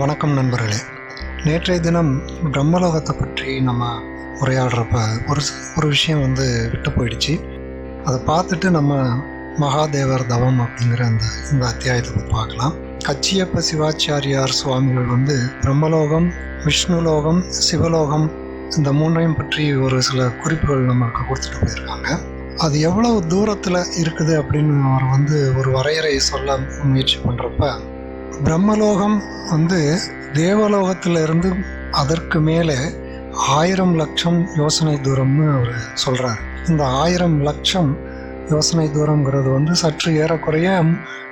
வணக்கம் நண்பர்களே. நேற்றைய தினம் பிரம்மலோகத்தை பற்றி நம்ம உரையாடுறப்ப ஒரு ஒரு விஷயம் வந்து விட்டு போயிடுச்சு. அதை பார்த்துட்டு நம்ம மகாதேவர் தவம் அப்படிங்கிற அந்த இந்த அத்தியாயத்தை பார்க்கலாம். கச்சியப்ப சிவாச்சாரியார் சுவாமிகள் வந்து பிரம்மலோகம் விஷ்ணுலோகம் சிவலோகம் இந்த மூன்றையும் பற்றி ஒரு சில குறிப்புகள் நமக்கு கொடுத்துட்டு போயிருக்காங்க. அது எவ்வளவு தூரத்தில் இருக்குது அப்படின்னு அவர் வந்து ஒரு வரையறை சொல்ல முயற்சி பண்ணுறப்ப பிரம்மலோகம் வந்து தேவலோகத்திலிருந்து அதற்கு மேலே ஆயிரம் லட்சம் யோசனை தூரம்னு அவர் சொல்கிறார் இந்த ஆயிரம் லட்சம் யோசனை தூரம்ங்கிறது வந்து சற்று ஏறக்குறைய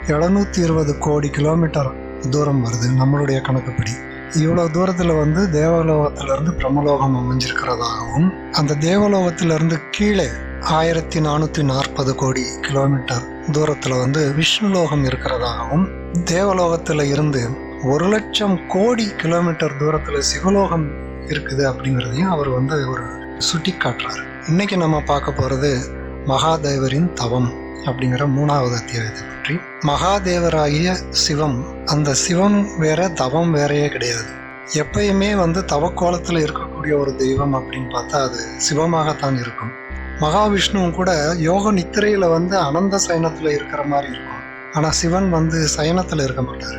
எழுநூற்றி இருபது கோடி கிலோமீட்டர் தூரம் வருது நம்மளுடைய கணக்குப்படி. இவ்வளோ தூரத்தில் வந்து தேவலோகத்திலிருந்து பிரம்மலோகம் அமைஞ்சிருக்கிறதாகவும் அந்த தேவலோகத்திலிருந்து கீழே ஆயிரத்தி நானூற்றி நாற்பது கோடி கிலோமீட்டர் தூரத்தில் வந்து விஷ்ணுலோகம் இருக்கிறதாகவும் தேவலோகத்தில் இருந்து ஒரு லட்சம் கோடி கிலோமீட்டர் தூரத்தில் சிவலோகம் இருக்குது அப்படிங்கிறதையும் அவர் வந்து ஒரு சுட்டி காட்டுறாரு இன்னைக்கு நம்ம பார்க்க போகிறது மகாதேவரின் தவம் அப்படிங்கிற மூணாவது அத்தியாயத்தை பற்றி. மகாதேவராகிய சிவம் அந்த சிவம் வேற தவம் வேறையே கிடையாது. எப்பயுமே வந்து தவக்கோலத்தில் இருக்கக்கூடிய ஒரு தெய்வம் அப்படின்னு பார்த்தா அது சிவமாகத்தான் இருக்கும். மகாவிஷ்ணுவும் கூட யோக நித்திரையில் வந்து அனந்த சயனத்தில் இருக்கிற மாதிரி இருக்கும். ஆனால் சிவன் வந்து சயனத்தில் இருக்க மாட்டார்.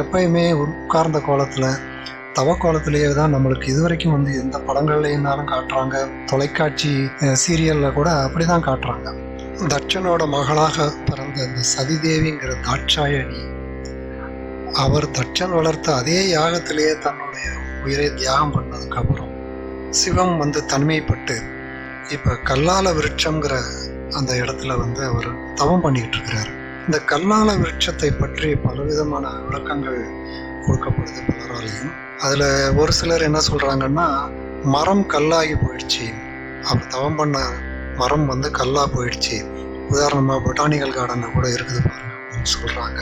எப்பயுமே உட்கார்ந்த கோலத்தில் தவ கோலத்திலேயே தான் நம்மளுக்கு இதுவரைக்கும் வந்து எந்த படங்கள்லேருந்தாலும் காட்டுறாங்க. தொலைக்காட்சி சீரியலில் கூட கூட அப்படிதான் காட்டுறாங்க. தட்சனோட மகளாக பிறந்த இந்த சதிதேவிங்கிற தாட்சாயணி அவர் தட்சன் வளர்த்த அதே யாகத்திலேயே தன்னுடைய உயிரை தியாகம் பண்ணதுக்கப்புறம் சிவம் வந்து தன்மைப்பட்டு இப்போ கல்லால விருட்சங்கிற அந்த இடத்துல வந்து அவர் தவம் பண்ணிக்கிட்டு இருக்கிறாரு. இந்த கல்லால விருட்சத்தை பற்றி பலவிதமான விளக்கங்கள் கொடுக்கப்படுது பலராலையும். அதில் ஒரு சிலர் என்ன சொல்கிறாங்கன்னா மரம் கல்லாகி போயிடுச்சு. அவர் தவம் பண்ண மரம் வந்து கல்லா போயிடுச்சு. உதாரணமாக பொட்டானிக்கல் கார்டனில் கூட இருக்குது பாருங்க அப்படின்னு சொல்கிறாங்க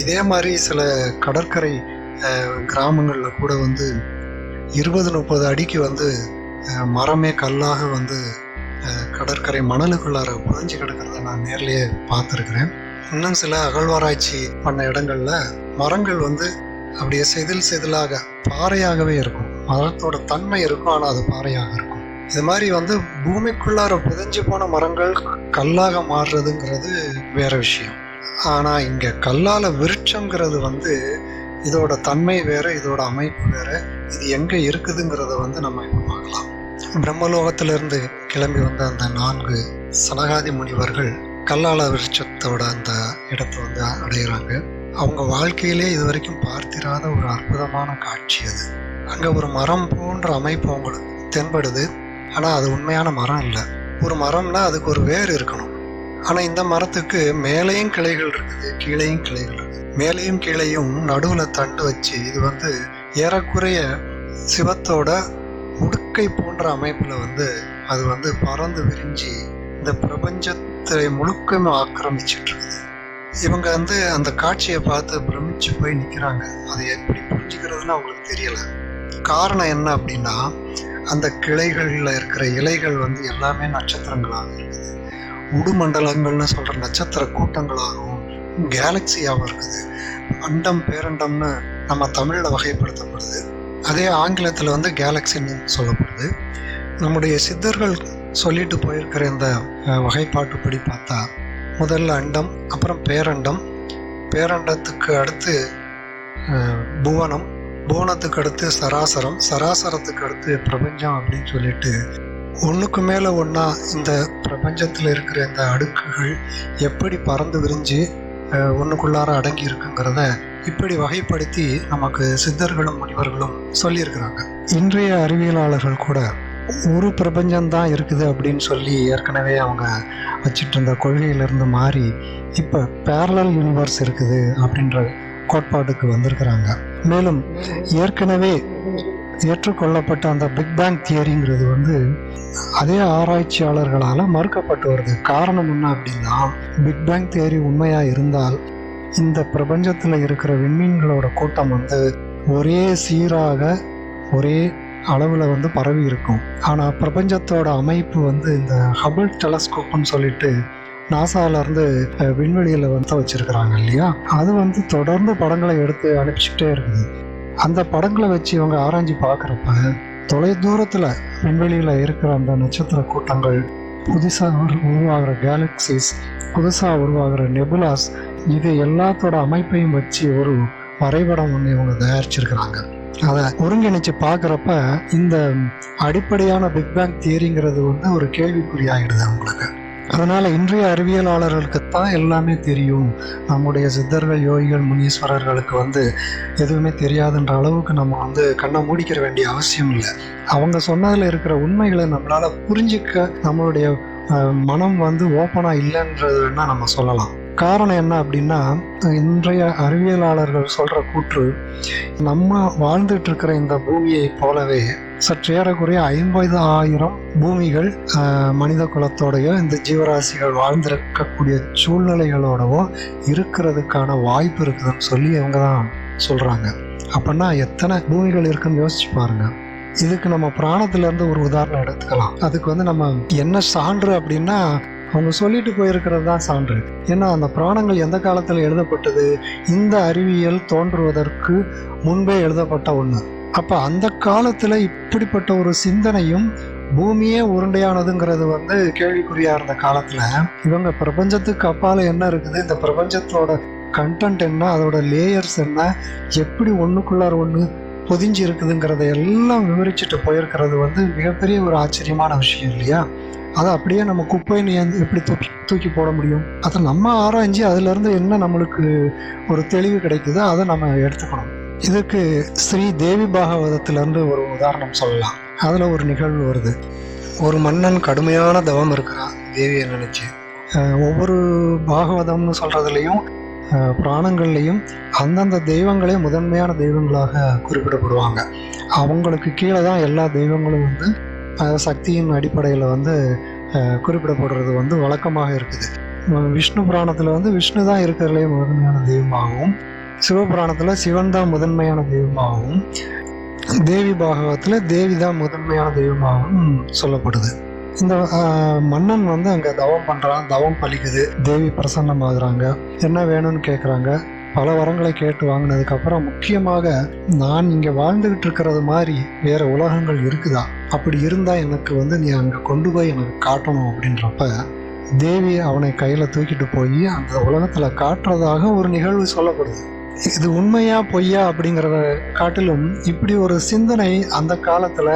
இதே மாதிரி சில கடற்கரை கிராமங்களில் கூட வந்து இருபது முப்பது அடிக்கு வந்து மரமே கல்லாக வந்து கடற்கரை மணலுக்குள்ளார புதஞ்சு கிடக்கிறத நான் நேர்லேயே பார்த்துருக்குறேன். இன்னும் சில அகழ்வாராய்ச்சி பண்ண இடங்கள்ல மரங்கள் வந்து அப்படியே செதில் செதிலாக பாறையாகவே இருக்கும். மரத்தோட தன்மை இருக்கும் ஆனால் அது பாறையாக இருக்கும். இது மாதிரி வந்து பூமிக்குள்ளார புதைஞ்சு போன மரங்கள் கல்லாக மாறுறதுங்கிறது வேற விஷயம். ஆனால் இங்கே கல்லால் விருட்சங்கிறது வந்து இதோட தன்மை வேறு இதோட அமைப்பு வேறு. இது எங்கே இருக்குதுங்கிறத வந்து நம்ம இப்போ பார்க்கலாம். பிரம்மலோகத்திலிருந்து கிளம்பி வந்த அந்த நான்கு சனகாதி முனிவர்கள் கல்லாள விருட்சத்தோட அந்த இடத்தை வந்து அடையிறாங்க அவங்க வாழ்க்கையிலே இது வரைக்கும் பார்த்திராத ஒரு அற்புதமான காட்சி அது. அங்கே ஒரு மரம் போன்ற அமைப்பு அவங்களுக்கு தென்படுது. ஆனால் அது உண்மையான மரம் இல்லை. ஒரு மரம்னா அதுக்கு ஒரு வேர் இருக்கணும். ஆனால் இந்த மரத்துக்கு மேலேயும் கிளைகள் இருக்குது கீழேயும் கிளைகள் இருக்குது. மேலேயும் கீழேயும் நடுவில் தண்டு வச்சு இது வந்து ஏறக்குறைய சிவத்தோட உடுக்கை போன்ற அமைப்பில் வந்து அது வந்து பறந்து விரிஞ்சு இந்த பிரபஞ்சத்தை முழுக்கமே ஆக்கிரமிச்சிட்டு இருக்குது இவங்க வந்து அந்த காட்சியை பார்த்து பிரமிச்சு போய் நிற்கிறாங்க அதை எப்படி புரிஞ்சுக்கிறதுன்னு அவங்களுக்கு தெரியல. காரணம் என்ன அப்படின்னா அந்த கிளைகளில் இருக்கிற இலைகள் வந்து எல்லாமே நட்சத்திரங்களாக இருக்குது. உடுமண்டலங்கள்னு சொல்கிற நட்சத்திர கூட்டங்களாகவும் கேலக்சியாகவும் இருக்குது. அண்டம் பேரண்டம்னு நம்ம தமிழில் வகைப்படுத்தப்படுது. அதே ஆங்கிலத்தில் வந்து கேலக்சின்னு சொல்லப்படுது. நம்முடைய சித்தர்கள் சொல்லிட்டு போயிருக்கிற இந்த வகைப்பாட்டுப்படி பார்த்தா முதல்ல அண்டம் அப்புறம் பேரண்டம். பேரண்டத்துக்கு அடுத்து புவனம். புவனத்துக்கு அடுத்து சராசரம். சராசரத்துக்கு அடுத்து பிரபஞ்சம் அப்படின்னு சொல்லிட்டு ஒன்றுக்கு மேலே ஒன்றா இந்த பிரபஞ்சத்தில் இருக்கிற இந்த அடுக்குகள் எப்படி பறந்து விரிஞ்சு ஒன்றுக்குள்ளார அடங்கி இருக்குங்கிறத இப்படி வகைப்படுத்தி நமக்கு சித்தர்களும் முனிவர்களும் சொல்லியிருக்கிறாங்க. இன்றைய அறிவியலாளர்கள் கூட ஒரு பிரபஞ்சம்தான் இருக்குது அப்படின்னு சொல்லி ஏற்கனவே அவங்க வச்சிட்டு இருந்த கொள்கையிலிருந்து மாறி இப்போ பேரலல் யூனிவர்ஸ் இருக்குது அப்படின்ற கோட்பாட்டுக்கு வந்திருக்கிறாங்க. மேலும் ஏற்கனவே ஏற்றுக்கொள்ளப்பட்ட அந்த பிக் பேங் தியரிங்கிறது வந்து அதே ஆராய்ச்சியாளர்களால் மறுக்கப்பட்டு வருது. காரணம் என்ன அப்படின்னா பிக் பேங் தியரி உண்மையாக இருந்தால் இந்த பிரபஞ்சத்தில் இருக்கிற விண்மீன்களோட கூட்டம் வந்து ஒரே சீராக ஒரே அளவில் வந்து பரவி இருக்கும். ஆனால் பிரபஞ்சத்தோட அமைப்பு வந்து இந்த ஹபிள் டெலஸ்கோப்னு சொல்லிட்டு நாசால இருந்து அஹ், வந்து வச்சிருக்கிறாங்க இல்லையா? அது வந்து தொடர்ந்து படங்களை எடுத்து அனுப்பிச்சுட்டே இருக்குது. அந்த படங்களை வச்சு இவங்க ஆராய்ஞ்சு பார்க்குறப்ப தொலை தூரத்தில் விண்வெளியில் இருக்கிற அந்த நட்சத்திர கூட்டங்கள் புதுசாக உருவாகிற கேலக்சிஸ் புதுசாக உருவாகிற நெபுலாஸ் இது எல்லாத்தோட அமைப்பையும் வச்சு ஒரு வரைபடம் ஒன்று இவங்க தயாரிச்சிருக்கிறாங்க. அதை ஒருங்கிணைச்சு பார்க்குறப்ப இந்த அடிப்படையான பிக் பேங் தியரிங்கிறது வந்து ஒரு கேள்விக்குறி ஆகிடுது அவங்களுக்கு. அதனால் இன்றைய அறிவியலாளர்களுக்கு தான் எல்லாமே தெரியும். நம்முடைய சித்தர்கள் யோகிகள் முனீஸ்வரர்களுக்கு வந்து எதுவுமே தெரியாதுன்ற அளவுக்கு நம்ம வந்து கண்ணை மூடிக்கிற வேண்டிய அவசியம் இல்லை. அவங்க சொன்னதில் இருக்கிற உண்மைகளை நம்மளால் புரிஞ்சிக்க நம்மளுடைய மனம் வந்து ஓப்பனாக இல்லைன்றது நம்ம சொல்லலாம். காரணம் என்ன அப்படின்னா இன்றைய அறிவியலாளர்கள் சொல்கிற கூற்று நம்ம வாழ்ந்துட்டு இருக்கிற இந்த பூமியை போலவே சற்றேறக்குறைய ஐம்பது ஆயிரம் பூமிகள் மனித குலத்தோடையோ இந்த ஜீவராசிகள் வாழ்ந்திருக்கக்கூடிய சூழ்நிலைகளோடவோ இருக்கிறதுக்கான வாய்ப்பு இருக்குதுன்னு சொல்லி இவங்க தான் சொல்கிறாங்க அப்படின்னா எத்தனை பூமிகள் இருக்குன்னு யோசிச்சு பாருங்க. இதுக்கு நம்ம பிராணத்திலேருந்து ஒரு உதாரணம் எடுத்துக்கலாம். அதுக்கு வந்து நம்ம என்ன சான்று அப்படின்னா அவங்க சொல்லிட்டு போயிருக்கிறது தான் சான்று. ஏன்னா அந்த புராணங்கள் எந்த காலத்தில் எழுதப்பட்டது? இந்த அறிவியல் தோன்றுவதற்கு முன்பே எழுதப்பட்ட ஒன்று அப்போ அந்த காலத்தில் இப்படிப்பட்ட ஒரு சிந்தனையும் பூமியே உருண்டையானதுங்கிறது வந்து கேள்விக்குறியா இருந்த காலத்தில். இவங்க பிரபஞ்சத்துக்கு அப்பால என்ன இருக்குது? இந்த பிரபஞ்சத்தோட கண்டென்ட் என்ன? அதோட லேயர்ஸ் என்ன? எப்படி ஒன்றுக்குள்ளார் ஒன்று பொதிஞ்சு இருக்குதுங்கிறத எல்லாம் விவரிச்சுட்டு போயிருக்கிறது வந்து மிகப்பெரிய ஒரு ஆச்சரியமான விஷயம் இல்லையா? அதை அப்படியே நம்ம குப்பைன்னு எப்படி தூக்கி தூக்கி போட முடியும்? அதை நம்ம ஆராய்ஞ்சு அதுலேருந்து என்ன நம்மளுக்கு ஒரு தெளிவு கிடைக்குதோ அதை நம்ம எடுத்துக்கணும். இதுக்கு ஸ்ரீ தேவி பாகவதத்திலிருந்து ஒரு உதாரணம் சொல்லலாம். அதில் ஒரு நிகழ்வு வருது. ஒரு மன்னன் கடுமையான தவம் இருக்கிறான். தேவியை நினச்சி? ஒவ்வொரு பாகவதம்னு சொல்கிறதுலையும் புராணங்கள்லையும் அந்தந்த தெய்வங்களே முதன்மையான தெய்வங்களாக குறிப்பிடப்படுவாங்க. அவங்களுக்கு கீழே தான் எல்லா தெய்வங்களும் வந்து சக்தியின் அடிப்படையில் வந்து குறிப்பிடப்படுறது வந்து வழக்கமாக இருக்குது. விஷ்ணு புராணத்தில் வந்து விஷ்ணு தான் இருக்கிறதுலே முதன்மையான தெய்வமாகவும் சிவபுராணத்தில் சிவன் தான் முதன்மையான தெய்வமாகவும் தேவி பாகவத்தில் தேவி தான் முதன்மையான தெய்வமாகவும் சொல்லப்படுது. இந்த மன்னன் வந்து அங்கே தவம் பண்ணுறான் தவம் பழிக்குது தேவி பிரசன்னமாகறாங்க. என்ன வேணும்னு கேட்குறாங்க பல வரங்களை கேட்டு வாங்கினதுக்கப்புறம் முக்கியமாக நான் இங்கே வாழ்ந்துகிட்டு இருக்கிறது மாதிரி வேறு உலகங்கள் இருக்குதா? அப்படி இருந்தால் எனக்கு வந்து நீ அங்கே கொண்டு போய் எனக்கு காட்டணும் அப்படின்றப்ப தேவி அவனை கையில் தூக்கிட்டு போய் அந்த உலகத்தில் காட்டுறதாக ஒரு நிகழ்வு சொல்லப்படுது. இது உண்மையா பொய்யா அப்படிங்கிறத காட்டிலும் இப்படி ஒரு சிந்தனை அந்த காலத்தில்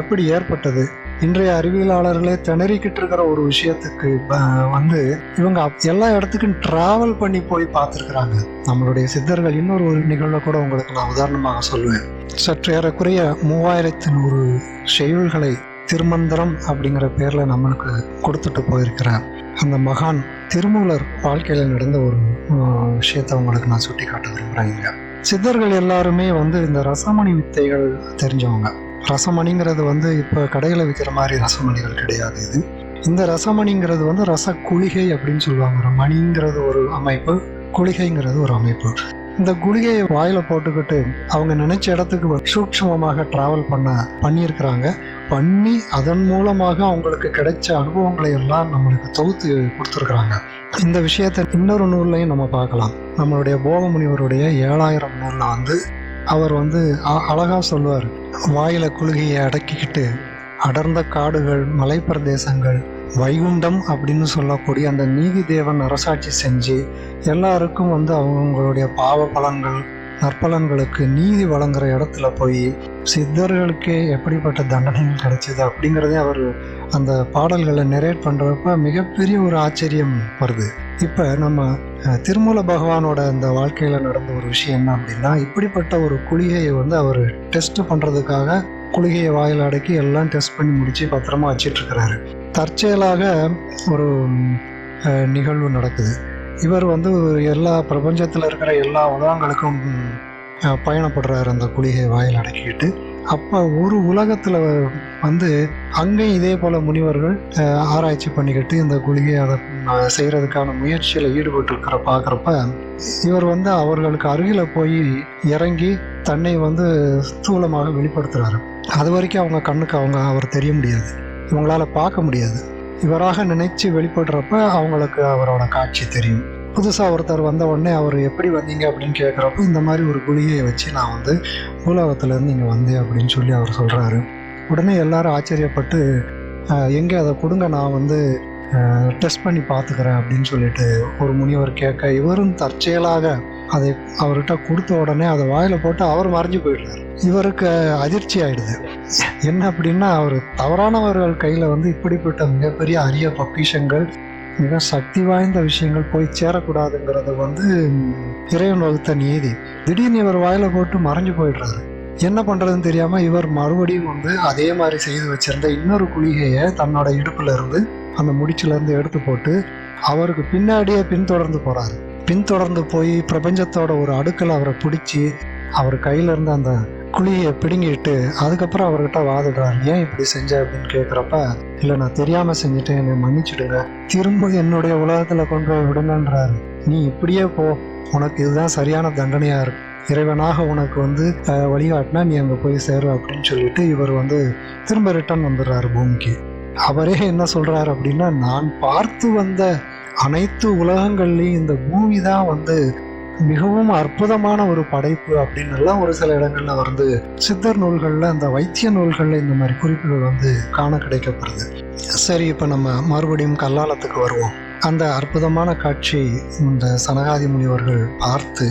எப்படி ஏற்பட்டது? இன்றைய அறிவியலாளர்களே திணறிக்கிட்டு இருக்கிற ஒரு விஷயத்துக்கு வந்து இவங்க எல்லா இடத்துக்கும் டிராவல் பண்ணி போய் பார்த்துருக்குறாங்க. நம்மளுடைய சித்தர்கள் இன்னொரு ஒரு நிகழ்வை கூட உங்களுக்கு நான் உதாரணமாக சொல்லுவேன் சற்று ஏறக்குறைய மூவாயிரத்தி நூறு செய்யுள்களை திருமந்திரம் அப்படிங்கிற பேரில் நம்மளுக்கு கொடுத்துட்டு போயிருக்கிறார். அந்த மகான் திருமூலர் வாழ்க்கையில் நடந்த ஒரு விஷயத்த விஷயத்தை உங்களுக்கு நான் சுட்டி காட்ட விரும்புகிறேன் சித்தர்கள் எல்லாருமே வந்து இந்த ரசமணி வித்தைகள் தெரிஞ்சவங்க. ரசமணிங்கிறது வந்து இப்போ கடையில் விற்கிற மாதிரி ரசமணிகள் கிடையாது இது. இந்த ரசமணிங்கிறது வந்து ரச குளிகை அப்படின்னு சொல்லுவாங்க. மணிங்கிறது ஒரு அமைப்பு குளிகைங்கிறது ஒரு அமைப்பு. இந்த குளிகையை வாயில போட்டுக்கிட்டு அவங்க நினைச்ச இடத்துக்கு சூக்ஷமமாக டிராவல் பண்ண பண்ணியிருக்கிறாங்க. பண்ணி அதன் மூலமாக அவங்களுக்கு கிடைச்ச அனுபவங்களை எல்லாம் நம்மளுக்கு தொகுத்து கொடுத்துருக்குறாங்க. இந்த விஷயத்தை இன்னொரு நூல்லையும் நம்ம பார்க்கலாம். நம்மளுடைய போகமுனிவருடைய ஏழாயிரம் நூலில் வந்து அவர் வந்து அ- சொல்வார் வாயில குளிகையை அடக்கிக்கிட்டு அடர்ந்த காடுகள் மலைப்பிரதேசங்கள் வைகுண்டம் அப்படின்னு சொல்லக்கூடிய அந்த நீதி தேவன் அரசாட்சி செஞ்சு எல்லாருக்கும் வந்து அவங்களுடைய பாவ பலன்கள் நற்பலன்களுக்கு நீதி வழங்குற இடத்துல போய் சித்தர்களுக்கே எப்படிப்பட்ட தண்டனைகள் கிடைச்சது அப்படிங்கிறதே அவர் அந்த பாடல்களை நெரேட் பண்ணுறப்ப மிகப்பெரிய ஒரு ஆச்சரியம் வருது. இப்போ நம்ம திருமூல பகவானோட இந்த வாழ்க்கையில் நடந்த ஒரு விஷயம் என்ன அப்படின்னா இப்படிப்பட்ட ஒரு குளிகையை வந்து அவர் டெஸ்ட் பண்ணுறதுக்காக குளிகையை வாயில் அடக்கி எல்லாம் டெஸ்ட் பண்ணி முடித்து பத்திரமா வச்சிட்ருக்கிறாரு தற்செயலாக ஒரு நிகழ்வு நடக்குது. இவர் வந்து எல்லா பிரபஞ்சத்தில் இருக்கிற எல்லா உலகங்களுக்கும் பயணப்படுறாரு அந்த குளிகை வாயில் அடக்கிக்கிட்டு அப்போ ஒரு உலகத்தில் வந்து அங்கேயும் இதே போல் முனிவர்கள் ஆராய்ச்சி பண்ணிக்கிட்டு இந்த குளிகையை அதை செய்கிறதுக்கான முயற்சியில் ஈடுபட்டுருக்கிற பார்க்குறப்ப இவர் வந்து அவர்களுக்கு அருகில் போய் இறங்கி தன்னை வந்து ஸ்தூலமாக வெளிப்படுத்துகிறாரு அது வரைக்கும் அவங்க கண்ணுக்கு அவங்க அவர் தெரிய முடியாது. இவங்களால பார்க்க முடியாது. இவராக நினைச்சு வெளிப்படுறப்ப அவங்களுக்கு அவரோட காட்சி தெரியும். புதுசாக ஒருத்தர் வந்த உடனே அவர் எப்படி வந்தீங்க? அப்படின்னு கேட்குறப்போ இந்த மாதிரி ஒரு குழியை வச்சு நான் வந்து பூலோகத்துலேருந்து இங்கே வந்தேன் அப்படின்னு சொல்லி அவர் சொல்கிறாரு உடனே எல்லாரும் ஆச்சரியப்பட்டு எங்கே? அதை கொடுங்க நான் வந்து டெஸ்ட் பண்ணி பார்த்துக்கிறேன் அப்படின்னு சொல்லிட்டு ஒரு முனிவர் கேட்க இவரும் தற்செயலாக அதை அவர்கிட்ட கொடுத்த உடனே அதை வாயில் போட்டு அவர் மறைஞ்சு போயிடுறாரு. இவருக்கு அதிர்ச்சி ஆயிடுது. என்ன அப்படின்னா அவர் தவறானவர்கள் கையில் வந்து இப்படிப்பட்ட மிகப்பெரிய அரிய பொக்கிஷங்கள் மிக சக்தி வாய்ந்த விஷயங்கள் போய் சேரக்கூடாதுங்கிறது வந்து இறைவன் வகுத்த நீதி. திடீர்னு இவர் வாயில போட்டு மறைஞ்சு போயிடுறாரு. என்ன பண்ணுறதுன்னு தெரியாமல் இவர் மறுபடியும் வந்து அதே மாதிரி செய்து வச்சிருந்த இன்னொரு குளிகையை தன்னோட இடுப்புல இருந்து அந்த முடிச்சுலேருந்து எடுத்து போட்டு அவருக்கு பின்னாடியே பின்தொடர்ந்து போகிறாரு பின்தொடர்ந்து போய் பிரபஞ்சத்தோட ஒரு அடுக்கில் அவரை பிடிச்சி அவர் கையில இருந்து அந்த குழியை பிடுங்கிட்டு அதுக்கப்புறம் அவர்கிட்ட வாதிடுறாரு ஏன் இப்படி செஞ்ச அப்படின்னு கேட்குறப்ப இல்லை நான் தெரியாமல் செஞ்சுட்டேன் என்னை மன்னிச்சிடுங்க. திரும்ப என்னுடைய உலகத்தில் கொண்டு போய் விடுங்கன்றாரு. நீ இப்படியே போ. உனக்கு இதுதான் சரியான தண்டனையாக இருக்கு. இறைவனாக உனக்கு வந்து வழிகாட்டினா நீ அங்கே போய் சேரு அப்படின்னு சொல்லிட்டு இவர் வந்து திரும்ப ரிட்டர்ன் வந்துடுறாரு பூமிக்கு. அவரே என்ன சொல்கிறாரு அப்படின்னா நான் பார்த்து வந்த அனைத்து உலகங்கள்லையும் இந்த பூமி தான் வந்து மிகவும் அற்புதமான ஒரு படைப்பு அப்படின்னு எல்லாம் ஒரு சில இடங்கள்ல வந்து சித்தர் நூல்களில் அந்த வைத்திய நூல்களில் இந்த மாதிரி குறிப்புகள் வந்து காண கிடைக்கப்படுது. சரி இப்போ நம்ம மறுபடியும் கல்லாலத்துக்கு வருவோம். அந்த அற்புதமான காட்சி இந்த சனகாதி முனிவர்கள் பார்த்து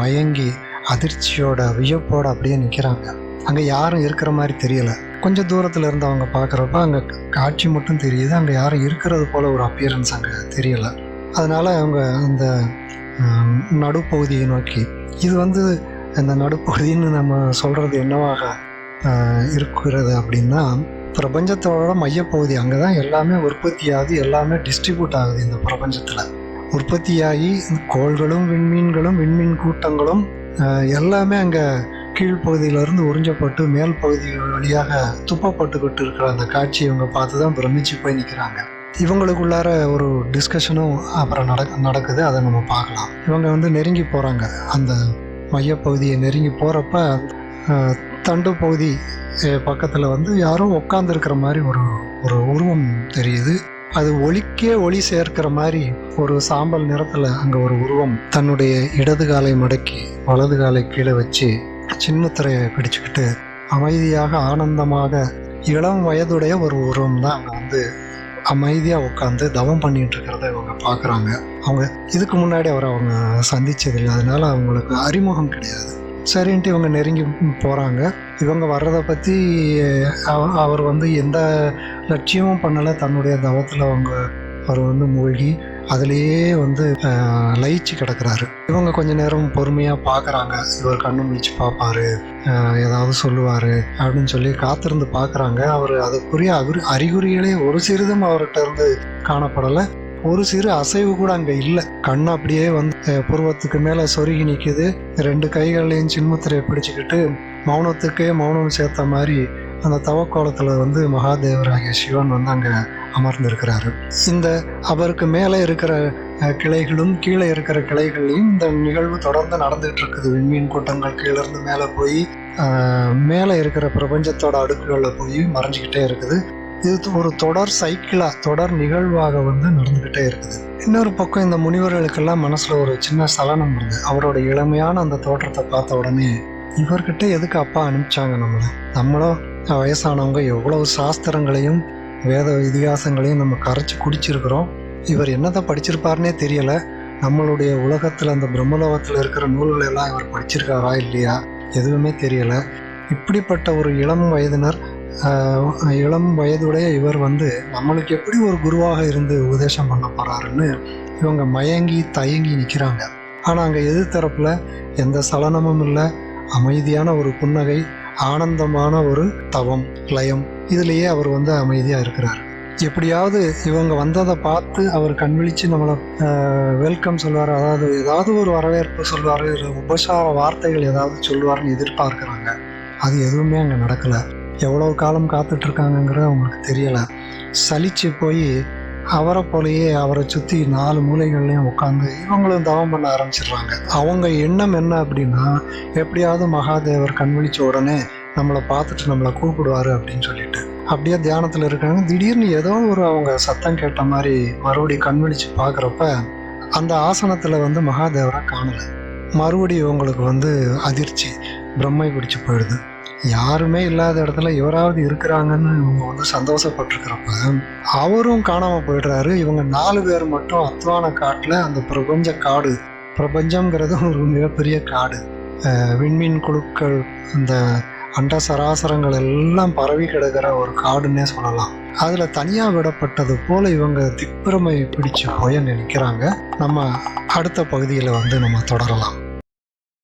மயங்கி அதிர்ச்சியோட வியப்போட அப்படியே நிற்கிறாங்க அங்கே யாரும் இருக்கிற மாதிரி தெரியலை. கொஞ்சம் தூரத்தில் இருந்து அவங்க பார்க்குறப்ப அங்கே காட்சி மட்டும் தெரியுது. அங்கே யாரும் இருக்கிறது போல் ஒரு அப்பியரன்ஸ் அங்கே தெரியலை. அதனால் அவங்க அந்த நடுப்பகுதியை நோக்கி இது வந்து இந்த நடுப்பகுதின்னு நம்ம சொல்கிறது என்னவாக இருக்கிறது அப்படின்னா பிரபஞ்சத்தோட மையப்பகுதி அங்கே தான் எல்லாமே உற்பத்தி ஆகுது எல்லாமே டிஸ்ட்ரிபியூட் ஆகுது இந்த பிரபஞ்சத்தில். உற்பத்தியாகி இந்த கோள்களும் விண்மீன்களும் விண்மீன் கூட்டங்களும் எல்லாமே அங்கே கீழ்ப்பகுதியிலிருந்து உறிஞ்சப்பட்டு மேல் பகுதி வழியாக துப்பப்பட்டுக்கிட்டு இருக்கிற அந்த காட்சி இவங்க பார்த்து தான் பிரமிச்சு போய் நிற்கிறாங்க இவங்களுக்குள்ளார ஒரு டிஸ்கஷனும் அப்புறம் நடக்க நடக்குது. அதை நம்ம பார்க்கலாம். இவங்க வந்து நெருங்கி போகிறாங்க அந்த மையப்பகுதியை நெருங்கி போகிறப்ப தண்டு பகுதி பக்கத்தில் வந்து யாரோ உட்காந்துருக்கிற மாதிரி ஒரு ஒரு உருவம் தெரியுது. அது ஒளிக்கே ஒளி சேர்க்கிற மாதிரி ஒரு சாம்பல் நிறத்தில் அங்கே ஒரு உருவம் தன்னுடைய இடது காலை மடக்கி வலது காலை கீழே வச்சு சின்னத்திரையை பிடிச்சுக்கிட்டு அமைதியாக ஆனந்தமாக இளம் வயதுடைய ஒரு உருவம் தான் வந்து அமைதியாக உட்காந்து தவம் பண்ணிட்டு இருக்கிறத இவங்க பார்க்குறாங்க. அவங்க இதுக்கு முன்னாடி அவரை அவங்க சந்திச்சதில்லை. அதனால அவங்களுக்கு அறிமுகம் கிடையாது. சரின்ட்டு இவங்க நெருங்கி போகிறாங்க இவங்க வர்றதை பற்றி அவர் வந்து எந்த லட்சியமும் பண்ணலை. தன்னுடைய தவத்தில் அவங்க அவர் வந்து மூழ்கி அதுலேயே வந்து லயிச்சு கிடக்குறாரு. இவங்க கொஞ்ச நேரம் பொறுமையாக பார்க்குறாங்க இவர் கண்ணு மீச்சு பார்ப்பாரு ஏதாவது சொல்லுவார் அப்படின்னு சொல்லி காத்திருந்து பார்க்குறாங்க அவர் அதுக்குரிய அறி அறிகுறிகளே ஒரு சிறிதும் அவர்கிட்ட இருந்து காணப்படலை. ஒரு சிறு அசைவு கூட அங்கே இல்லை. கண் அப்படியே வந்து புருவத்துக்கு மேலே சொருகி நிற்குது ரெண்டு கைகள்லையும் சின்முத்திரையை பிடிச்சிக்கிட்டு மௌனத்துக்கே மௌனம் சேர்த்த மாதிரி அந்த தவக்கோலத்தில் வந்து மகாதேவராகிய சிவன் வந்து அங்கே அமர்ந்திருக்கிறாரு. இந்த அவருக்கு மேலே இருக்கிற கிளைகளும் கீழே இருக்கிற கிளைகள்லையும் இந்த நிகழ்வு தொடர்ந்து நடந்துகிட்டு இருக்குது விண்மீன் கூட்டங்கள் கீழேருந்து மேலே போய் மேலே இருக்கிற பிரபஞ்சத்தோட அடுக்குகளில் போய் மறைஞ்சிக்கிட்டே இருக்குது. இது ஒரு தொடர் சைக்கிளாக தொடர் நிகழ்வாக வந்து நடந்துக்கிட்டே இருக்குது. இன்னொரு பக்கம் இந்த முனிவர்களுக்கெல்லாம் மனசில் ஒரு சின்ன சலனம் வருது. அவரோட இளமையான அந்த தோற்றத்தை பார்த்த உடனே இவர்கிட்ட எதுக்கு அப்பா அனுப்பிச்சாங்க நம்மளை? நம்மளும் வயசானவங்க எவ்வளவு சாஸ்திரங்களையும் வேத இதிகாசங்களையும் நம்ம கரைச்சி குடிச்சிருக்கிறோம். இவர் என்னதான் படிச்சிருப்பாருனே தெரியல. நம்மளுடைய உலகத்தில் அந்த பிரம்மலோகத்தில் இருக்கிற நூல்களை எல்லாம் இவர் படிச்சிருக்காரா இல்லையா? எதுவுமே தெரியல. இப்படிப்பட்ட ஒரு இளம் வயதினர் இளம் வயதுடைய இவர் வந்து நம்மளுக்கு எப்படி ஒரு குருவாக இருந்து உபதேசம் பண்ண போகிறாருன்னு இவங்க மயங்கி தயங்கி நிற்கிறாங்க ஆனால் அங்கே எதிர்த்தரப்பில் எந்த சலனமும் இல்லை. அமைதியான ஒரு புன்னகை ஆனந்தமான ஒரு தவம் லயம். இதுலேயே அவர் வந்து அமைதியாக இருக்கிறார். எப்படியாவது இவங்க வந்ததை பார்த்து அவர் கண்விழிச்சு நம்மளை வெல்கம் சொல்வார் அதாவது ஏதாவது ஒரு வரவேற்பு சொல்வார் உபசார வார்த்தைகள் ஏதாவது சொல்வார்னு எதிர்பார்க்குறாங்க. அது எதுவுமே அங்கே நடக்கலை. எவ்வளோ காலம் காத்துட்ருக்காங்கங்கிறது அவங்களுக்கு தெரியலை. சலிச்சு போய் அவரை போலயே அவரை சுற்றி நாலு மூலைகள்லையும் உட்காந்து இவங்களும் தவம் பண்ண ஆரம்பிச்சிடுறாங்க. அவங்க எண்ணம் என்ன அப்படின்னா எப்படியாவது மகாதேவர் கண்விழிச்ச உடனே நம்மளை பார்த்துட்டு நம்மளை கூப்பிடுவாரு அப்படின்னு சொல்லிட்டு. அப்படியே தியானத்தில் இருக்காங்க. திடீர்னு ஏதோ ஒரு அவங்க சத்தம் கேட்ட மாதிரி மறுபடியும் கண் விழிச்சு பார்க்குறப்ப அந்த ஆசனத்தில் வந்து மகாதேவரை காணலை. மறுபடியும் இவங்களுக்கு வந்து அதிர்ச்சி பிரம்மை பிடிச்சி போயிடுது. யாருமே இல்லாத இடத்துல இவராவது இருக்கிறாங்கன்னு இவங்க வந்து சந்தோஷப்பட்டிருக்கிறப்ப அவரும் காணாமல் போயிடுறாரு. இவங்க நாலு பேர் மட்டும் அத்வான காட்டில் அந்த பிரபஞ்ச காடு. பிரபஞ்சங்கிறது ஒரு மிகப்பெரிய காடு. விண்மீன் குழுக்கள் இந்த அண்ட சராசரங்கள் எல்லாம் பரவி கிடக்கிற ஒரு காடுன்னே சொல்லலாம். அதில் தனியாக விடப்பட்டது போல் இவங்க திக்பிரமை பிடிச்சு போய் நினைக்கிறாங்க. நம்ம அடுத்த பகுதியில் வந்து நம்ம தொடரலாம்.